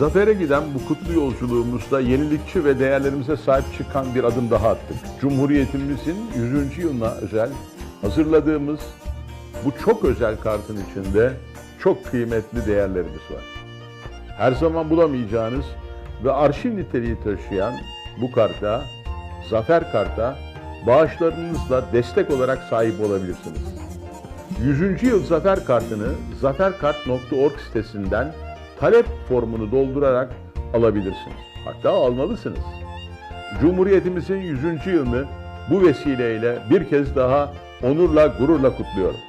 Zafere giden bu kutlu yolculuğumuzda yenilikçi ve değerlerimize sahip çıkan bir adım daha attık. Cumhuriyetimizin 100. yılına özel hazırladığımız bu çok özel kartın içinde çok kıymetli değerlerimiz var. Her zaman bulamayacağınız ve arşiv niteliği taşıyan bu karta, Zafer Kart'a bağışlarınızla destek olarak sahip olabilirsiniz. 100. yıl Zafer Kartını zaferkart.org sitesinden talep formunu doldurarak alabilirsiniz. Hatta almalısınız. Cumhuriyetimizin 100. yılını bu vesileyle bir kez daha onurla, gururla kutluyorum.